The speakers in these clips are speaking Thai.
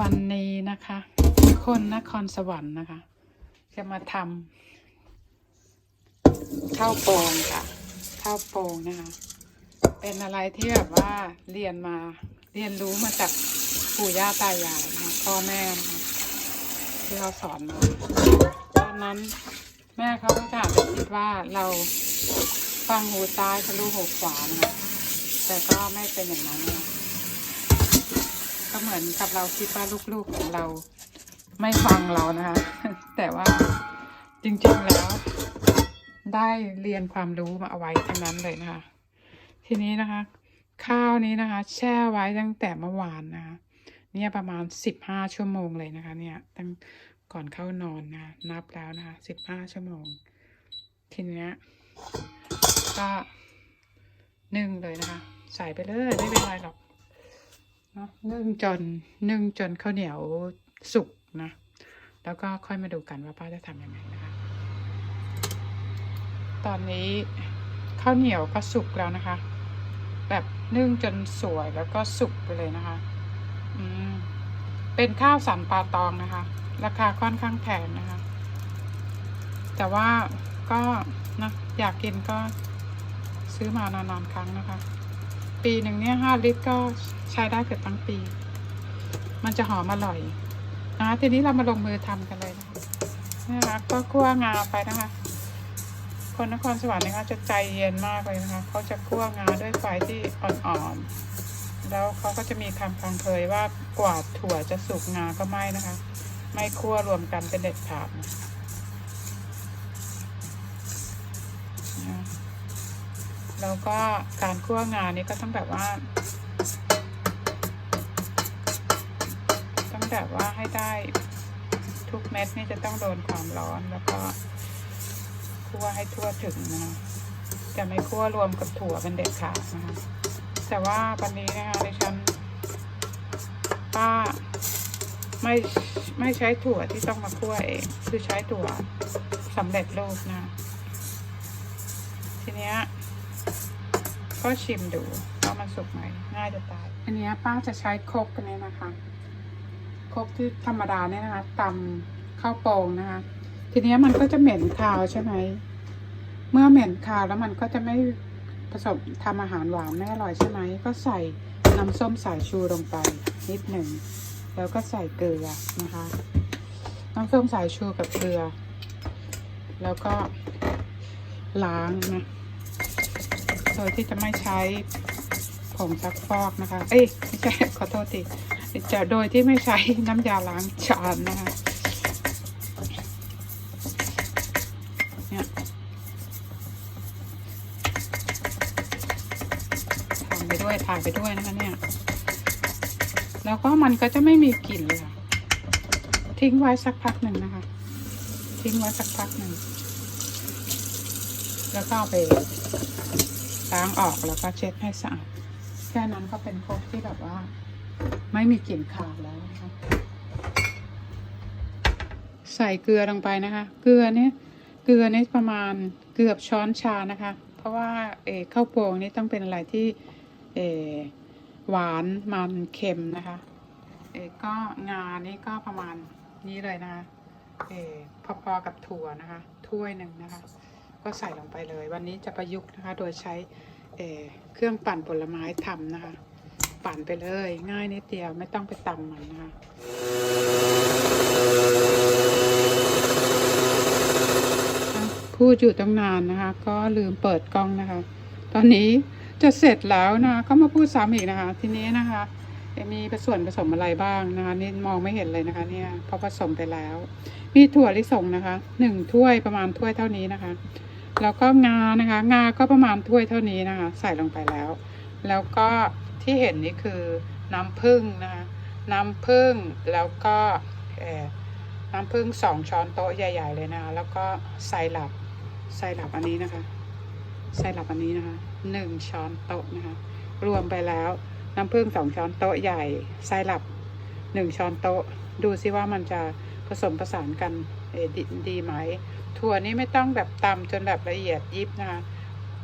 วันนี้นะคะคนนครสวรรค์นะคะ จะมาทำข้าวโป่งค่ะข้าวโป่งนะคะ เป็นอะไรที่แบบว่าเรียนมาเรียนรู้มาจากปู่ย่าตายายนะะพ่อแม่นะคะที่เขาสอนมาตอนนั้นแม่เขาก็จะอาจจะคิดว่าเราฟังหูซ้ายทะลุหูขวานะคะแต่ก็ไม่เป็นอย่างนั้นนะคะ ก็เหมือนกับเราคิดว่าลูกๆของเราไม่ฟังเรานะคะ แต่ว่าจริงๆแล้ว ได้เรียนความรู้มาเอาไว้ทั้งนั้นเลยนะคะ ทีนี้นะคะ ข้าวนี้นะคะ แช่ไว้ตั้งแต่เมื่อวานนะคะเนี่ยประมาณสิบห้าชั่วโมงเลยนะคะ เนี่ยตั้งก่อนเข้านอนนะะนับแล้วนะคะสิบห้าชั่วโมง ทีเนี้ยก็นึ่งเลยนะคะ ใส่ไปเลยไม่เป็นไรหรอก เนอะนึ่งจนนึ่งจนข้าวเหนียวสุกนะ แล้วก็ค่อยมาดูกันว่าป้าจะทำยังไงนะคะ ตอนนี้ข้าวเหนียวก็สุกแล้วนะคะ แบบนึ่งจนสวยแล้วก็สุกไปเลยนะคะ อืม เป็นข้าวสันปลาตองนะคะ ราคาค่อนข้างแพงนะคะ แต่ว่าก็นะอยากกินก็ซื้อมานานๆครั้งนะคะ ปีหนึ่งเนี่ยห้าลิตรก็ใช้ได้เกือบทั้งปี มันจะหอมอร่อยนะทีนี้เรามาลงมือทำกันเลยนะคะนะคะก็คั่วงาไปนะคะ คนนครสวรรค์นะคะจะใจเย็นมากเลยนะคะเขาจะคั่วงาด้วยไฟที่อ่อนๆแล้วเขาก็จะมีคำพังเคยว่ากว่าถั่วจะสุกงาก็ไม่นะคะ ไม่คั่วรวมกันเป็นเด็ดขาดนะ แล้วก็การคั่วงานนี้ก็ต้องแบบว่า ต้องแบบว่าให้ได้ทุกเม็ดนี่จะต้องโดนความร้อนแล้วก็คั่วให้ทั่วถึงนะคะจะไม่คั่วรวมกับถั่วเป็นเด็ดขาดนะคะแต่ว่าวันนี้นะคะดิฉันป้าไม่ไม่ใช้ถั่วที่ต้องมาคั่วเองคือใช้ถั่วสำเร็จรูปนะทีเนี้ย ก็ชิมดูว่ามันสุกไหมง่ายจะตาย อันนี้ป้าจะใช้ครกนเนี่ยนะคะครกที่ธรรมดาเนี่ยนะคะตำข้าวโป่งนะคะ ทีนี้มันก็จะเหม็นคาวใช่ไหมเมื่อเหม็นคาวแล้วมันก็จะไม่ผสมทำอาหารหวานไม่อร่อยใช่ไหมก็ใส่น้ำส้มสายชูลงไปนิดหนึ่งแล้วก็ใส่เกลือนะคะ น้ำส้มสายชูกับเกลือ แล้วก็ล้างนะ โดยที่จะไม่ใช้ผงซักฟอกนะคะ เอ้ยไม่ใช่ขอโทษทีจะโดยที่ไม่ใช้น้ำยาล้างจานนะคะเนี่ยทำไปด้วยถ่ายไปด้วยนะคะเนี่ย แล้วก็มันก็จะไม่มีกลิ่นเลยค่ะ ทิ้งไว้สักพักหนึ่งนะคะ ทิ้งไว้สักพักหนึ่ง แล้วก็เอาไป ล้างออกแล้วก็เช็ดให้สะอาดแค่นั้นก็เป็นครกที่แบบว่า ไม่มีกลิ่นคาวแล้วนะคะใส่เกลือลงไปนะคะ เกลือเนี่ยเกลือเนี่ยประมาณเกือบช้อนชานะคะ เพราะว่าเอข้าวโป่งนี่ต้องเป็นอะไรที่เอหวานมันเค็มนะคะเอก็งานี่ก็ประมาณนี้เลยนะคะเอพอๆกับถั่วนะคะ ถ้วยหนึ่งนะคะ ก็ใส่ลงไปเลย วันนี้จะประยุกต์นะคะ โดยใช้เเครื่องปั่นผลไม้ทำนะคะ ปั่นไปเลย ง่ายนิดเดียวไม่ต้องไปตำมันนะคะพูดอยู่ตั้งนานนะคะ ก็ลืมเปิดกล้องนะคะ ตอนนี้จะเสร็จแล้วนะคะก็มาพูดซ้ำอีกนะคะ ทีนี้นะคะมีส่วนผสมอะไรบ้างนะคะนี่มองไม่เห็นเลยนะคะ เนี่ยเพราะผสมไปแล้ว มีถั่วลิสงนะคะหนึ่งถ้วยประมาณถ้วยเท่านี้นะคะ แล้วก็งานะคะ งาก็ประมาณถ้วยเท่านี้นะคะ ใส่ลงไปแล้ว แล้วก็ที่เห็นนี่คือน้ำผึ้งนะคะน้ำผึ้งแล้วก็น้ำผึ้งสองช้อนโต๊ะใหญ่ ๆ เลยนะคะแล้วก็ไซรัปไซรัปอันนี้นะคะไซรัปอันนี้นะคะหนึ่งช้อนโต๊ะนะคะ รวมไปแล้วน้ำผึ้งสองช้อนโต๊ะใหญ่ไซรัปหนึ่งช้อนโต๊ะ ดูซิว่ามันจะผสมผสานกันดดีไหม ถั่วนี้ไม่ต้องแบบตำจนแบบละเอียดยิบนะคะ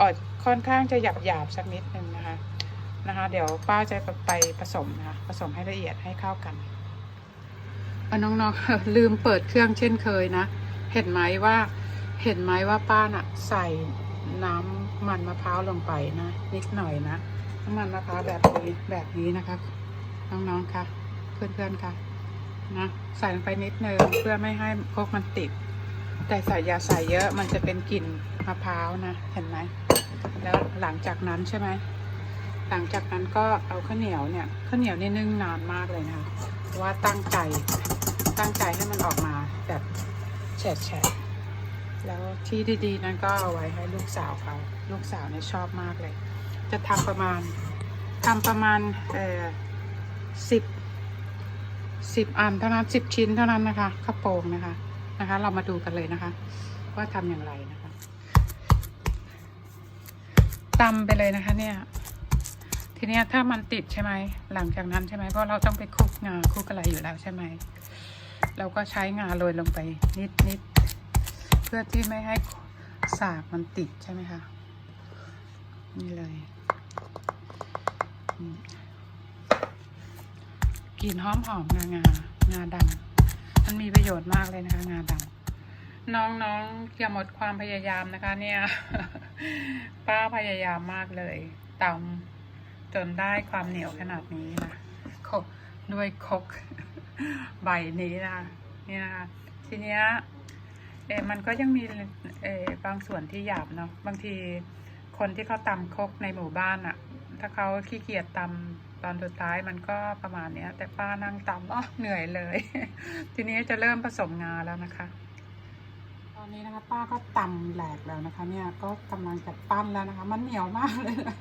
อดค่อนข้างจะหยาบหยาบๆสักนิดนึงนะคะนะคะ เดี๋ยวป้าจะไปผสมนะคะผสมให้ละเอียดให้เข้ากันเอาน้องๆลืมเปิดเครื่องเช่นเคยนะ เห็นไหมว่าเห็นไหมว่าป้าน่ะใส่น้ำมันมะพร้าวลงไปนะ นิดหน่อยนะน้ำมันมะพร้าวแบบนี้แบบนี้นะคะน้องๆค่ะ เพื่อนๆค่ะนะใส่ลงไปนิดนึงเพื่อไม่ให้พวกมันติด แต่ใส่ยาใส่เยอะมันจะเป็นกลิ่นมะพร้าวนะเห็นไหมแล้วหลังจากนั้นใช่ไหมหลังจากนั้นก็เอาข้าวเหนียวเนี่ยข้าวเหนียวนี่นึ่งนานมากเลยนะคะว่าตั้งใจตั้งใจให้มันออกมาแบบแฉะแฉะแล้วที่ดีๆนั้นก็เอาไว้ให้ลูกสาวเขาลูกสาวเนี่ยชอบมากเลย จะทำประมาณทำประมาณเอ่อสิบสิบอันเท่านั้นสิบชิ้นเท่านั้นนะคะข้าวโป่งนะคะ นะคะ เรามาดูกันเลยนะคะ ว่าทำอย่างไรนะคะตำไปเลยนะคะ เนี่ย ทีนี้ถ้ามันติดใช่ไหมหลังจากนั้นใช่ไหมเพราะเราต้องไปคลุกงาคลุกอะไรอยู่แล้วใช่ไหมเราก็ใช้งาโรยลงไปนิดนิดเพื่อที่ไม่ให้สากมันติดใช่ไหมคะนี่เลยกลิ่นหอมหอมงางางาดำ มันมีประโยชน์มากเลยนะคะ งาดำน้องๆอย่าหมดความพยายามนะคะ เนี่ย ป้าพยายามมากเลยตำจนได้ความเหนียวขนาดนี้นะครบด้วยคกใบนี้นะนี่นะคะทีเนี้ยเอมันก็ยังมีเออบางส่วนที่หยาบเนาะบางทีคนที่เขาตำคกในหมู่บ้านอะถ้าเขาขี้เกียจตำ ตอนสุดท้ายมันก็ประมาณเนี้ย แต่ป้านั่งตำอ๋อเหนื่อยเลย ทีนี้จะเริ่มผสมงาแล้วนะคะ ตอนนี้นะคะป้าก็ตำแหลกแล้วนะคะ เนี่ยก็กำลังจะปั้นแล้วนะคะ มันเหนียวมากเลยนะ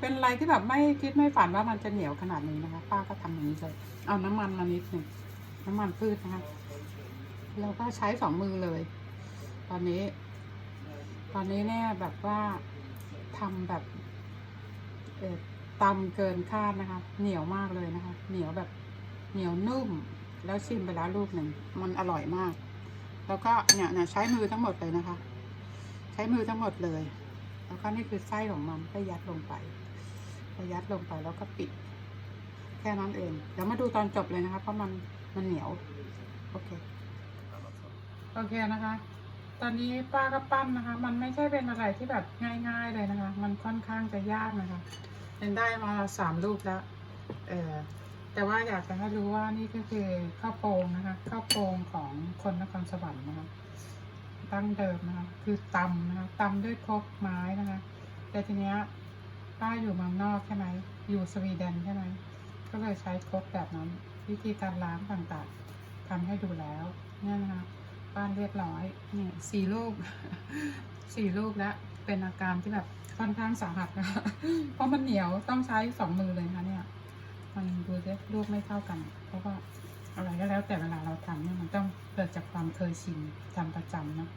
เป็นอะไรที่แบบไม่คิดไม่ฝันว่ามันจะเหนียวขนาดนี้นะคะ ป้าก็ทำอย่างนี้เลยเอาน้ำมันมานิดหนึ่งน้ำมันพืชนะคะเราก็ใช้สองมือเลย ตอนนี้ ตอนนี้เนี่ยแบบว่าทำแบบเออ ตำเกินคาดนะคะ เหนียวมากเลยนะคะ เหนียวแบบเหนียวนุ่ม แล้วชิมไปแล้วลูกหนึ่ง มันอร่อยมาก แล้วก็เนี่ยเนี่ยใช้มือทั้งหมดเลยนะคะ ใช้มือทั้งหมดเลย แล้วก็นี่คือไส้ของมันก็ยัดลงไปก็ยัดลงไปแล้วก็ปิด แค่นั้นเองเดี๋ยวมาดูตอนจบเลยนะคะ เพราะมันมันเหนียว โอเค โอเคนะคะ ตอนนี้ป้าก็ปั้นนะคะ มันไม่ใช่เป็นอะไรที่แบบง่าย ๆเลยนะคะ มันค่อนข้างจะยากนะคะ เป็นได้มาสามลูกแล้ว เออแต่ว่าอยากจะให้รู้ว่านี่ก็คือข้าวโป่งนะคะข้าวโป่งของคนนครสวรรค์นะคะดั้งเดิมนะคะคือตำนะคะตำด้วยครกไม้นะคะ แต่ทีเนี้ยป้าอยู่เมืองนอกใช่ไหมอยู่สวีเดนใช่ไหมก็เลยใช้ครกแบบนั้น วิธีการล้างต่างๆทำให้ดูแล้วเนี่ยนะคะป้านเรียบร้อยนี่สี่ลูกสี่ลูกแล้ว เป็นอาการที่แบบค่อนข้างสาหัสนะคะ เพราะมันเหนียวต้องใช้สองมือเลยนะคะเนี่ย มันดูเล็รูปไม่เท่ากัน เพราะว่าอะไรก็แล้วแต่เวลาเราทำเนี่ยมันต้องเกิดจากความเคยชินทำประจำเนอะ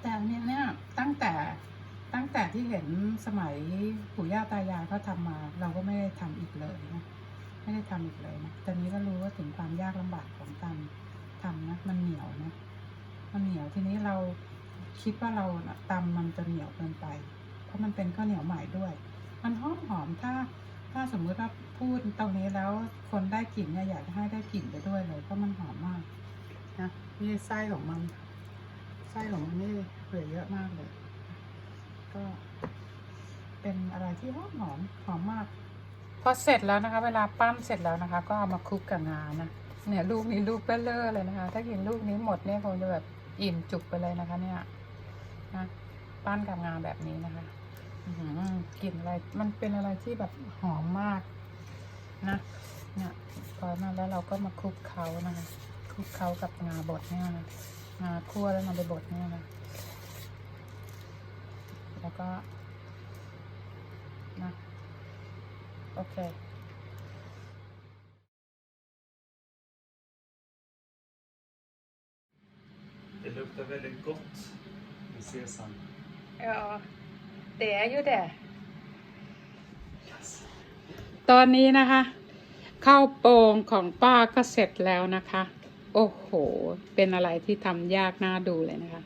แต่อันเนี้ยเนี่ยตั้งแต่ตั้งแต่ที่เห็นสมัยปู่ย่าตายายเขาทำมา เราก็ไม่ได้ทำอีกเลยนะไม่ได้ทำอีกเลยนะตอนนี้ก็รู้ว่าถึงความยากลำบากของการทำนะมันเหนียวนะมันเหนียวทีนี้เราคิดว่าเราน่ะ ตำมันจะเหนียวเกินไป เพราะมันเป็นข้าวเหนียวใหม่ด้วย มันหอมหอมถ้า ถ้าสมมุติว่าพูดตรงนี้แล้วคนได้กลิ่นเนี่ยอยากจะให้ได้กลิ่นไปด้วยเลยเพราะมันหอมมากนะนี่ไส้ของมันไส้ของมันนี่เหลือเยอะมากเลย ก็เป็นอะไรที่หอมหอมหอมมากพอเสร็จแล้วนะคะ เวลาปั้นเสร็จแล้วนะคะ ก็เอามาคลุกกับงานะเนี่ยลูกนี้ลูกเบลเลอร์เลยนะคะ ถ้ากินลูกนี้หมดเนี่ยคงจะแบบอิ่มจุกไปเลยนะคะเนี่ย นะปั้นกับงาแบบนี้นะคะกลิ่นอะไร มันเป็นอะไรที่แบบหอมมากนะ เนี่ยพอมาแล้วเราก็มาคลุกเคล้านะคะ คลุกเคล้ากับงาบดเนี่ยนะงาคั่วแล้วนำไปบดเนี่ยนะแล้วก็นะโอเค Det luktar väldigt gott med sesam. เออเดี๋ยวอยู่เดี๋ยวตอนนี้นะคะข้าวโป่งของป้าก็เสร็จแล้วนะคะ โอ้โห เป็นอะไรที่ทำยากน่าดูเลยนะคะ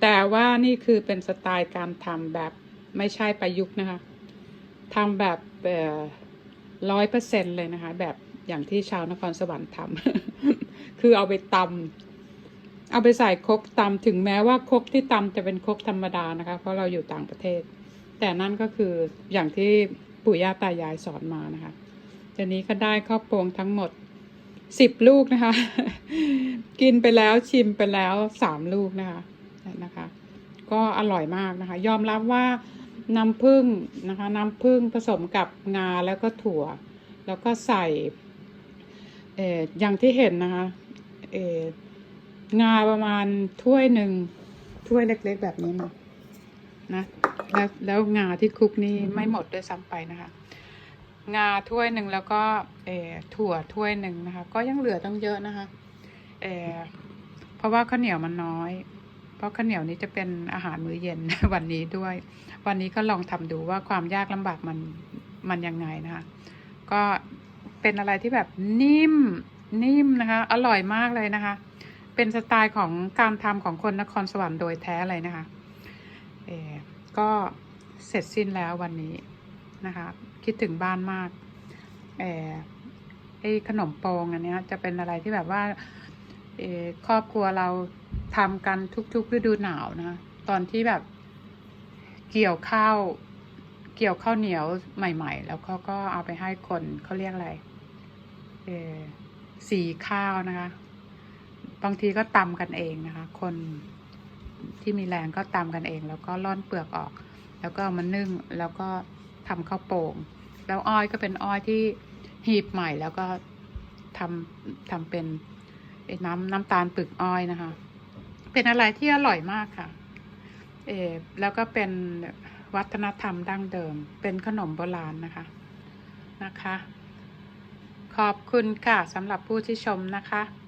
แต่ว่านี่คือเป็นสไตล์การทำแบบไม่ใช่ประยุกต์นะคะทำแบบร้อยเปอร์เซ็นเลยนะคะ แบบอย่างที่ชาวนครสวรรค์ทำ คือเอาไปตำ เอาไปใส่ครกตำถึงแม้ว่าครกที่ตำจะเป็นครกธรรมดานะคะ เพราะเราอยู่ต่างประเทศ แต่นั่นก็คืออย่างที่ปู่ย่าตายายสอนมานะคะทีนี้ก็ได้ข้าวโพงทั้งหมดสิบลูกนะคะ กินไปแล้วชิมไปแล้วสามลูกนะคะนะคะ ก็อร่อยมากนะคะ ยอมรับว่าน้ำผึ้งนะคะน้ำผึ้งผสมกับงาแล้วก็ถั่ว แล้วก็ใส่เอออย่างที่เห็นนะคะเออ งาประมาณถ้วยหนึ่งถ้วยเล็ก ๆ แบบนี้นะนะแล้วแล้วงาที่คลุกนี่ไม่หมดด้วยซ้ำไปนะคะ งาถ้วยหนึ่งแล้วก็เออถั่วถ้วยหนึ่งนะคะ ก็ยังเหลือตั้งเยอะนะคะเออเพราะว่าข้าวเหนียวมันน้อย เพราะข้าวเหนียวนี้จะเป็นอาหารมื้อเย็นวันนี้ด้วย วันนี้ก็ลองทำดูว่าความยากลำบากมันมันยังไงนะคะ ก็เป็นอะไรที่แบบนิ่มนิ่มนะคะ อร่อยมากเลยนะคะ เป็นสไตล์ของการทำของคนนครสวรรค์โดยแท้เลยนะคะเออก็เสร็จสิ้นแล้ววันนี้นะคะ คิดถึงบ้านมากเออไอ้ขนมโปงอันนี้จะเป็นอะไรที่แบบว่าเออครอบครัวเราทำกันทุกๆฤดูหนาวนะตอนที่แบบเกี่ยวข้าวเกี่ยวข้าวเหนียวใหม่ ๆ แล้วเขาก็เอาไปให้คนเขาเรียกอะไรเออสีข้าวนะคะ บางทีก็ตำกันเองนะคะ คนที่มีแรงก็ตำกันเอง แล้วก็ร่อนเปลือกออก แล้วก็เอามานึ่งแล้วก็ทำข้าวโป่ง แล้วอ้อยก็เป็นอ้อยที่หีบใหม่แล้วก็ทำทำเป็นไอ้น้ำน้ำตาลปึกอ้อยนะคะ เป็นอะไรที่อร่อยมากค่ะ เอแล้วก็เป็นวัฒนธรรมดั้งเดิม เป็นขนมโบราณนะคะนะคะ ขอบคุณค่ะสำหรับผู้ที่ชมนะคะ